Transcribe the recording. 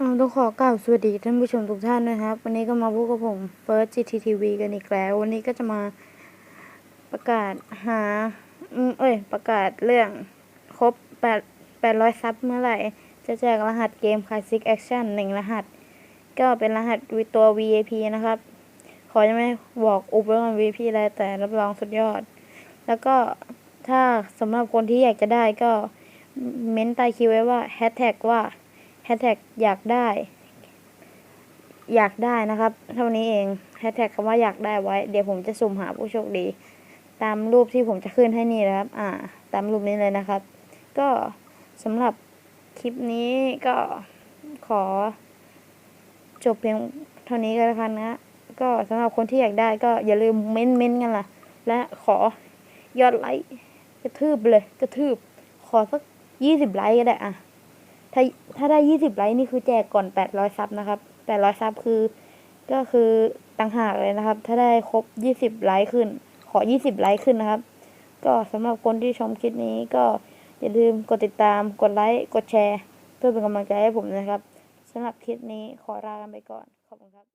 ต้องขอกล่าวสวัสดีท่านผู้ชมทุกท่านนะครับ วันนี้ก็มาพบกับผมเฟิร์ส GTTV กันอีกแล้ว วันนี้ก็จะมาประกาศหาอเอ้ย ประกาศเรื่องครบแปดแปดร้อยซับเมื่อไหร่ จะแจกรหัสเกม Classic Action หนึ่งรหัส ก็เป็นรหัสตัว VIP นะครับ ขอจะไม่บอกอุบไว้ก่อน VIP อะไรแต่รับรองสุดยอด แล้วก็ถ้าสำหรับคนที่อยากจะได้ก็เม้นใต้คิวไว้ว่าแฮชแท็กว่า แฮชแท็กอยากได้ อยากได้นะครับ เท่านี้เองแฮชแท็กคำว่าอยากได้ไว้ เดี๋ยวผมจะสุ่มหาผู้โชคดี ตามรูปที่ผมจะขึ้นให้นี่นะครับ อ่า ตามรูปนี้เลยนะครับ ก็สำหรับคลิปนี้ก็ขอ จบเพียงเท่านี้ก็แล้วกันนะ ก็สำหรับคนที่อยากได้ก็อย่าลืมเม้นเม้นกันล่ะ และขอยอดไลค์กระทืบเลยกระทืบ ขอสักยี่สิบไลค์ก็ได้อะ ถ้าถ้าได้ยี่สิบไลค์นี่คือแจกก่อนแปดร้อยซับนะครับแปดร้อยซับคือก็คือต่างหากเลยนะครับ ถ้าได้ครบยี่สิบไลค์ขึ้น ขอยี่สิบไลค์ขึ้นนะครับ ก็สำหรับคนที่ชมคลิปนี้ก็อย่าลืมกดติดตามกดไลค์กดแชร์ เพื่อเป็นกำลังใจให้ผมนะครับสำหรับคลิปนี้ขอลากันไปก่อนขอบคุณครับ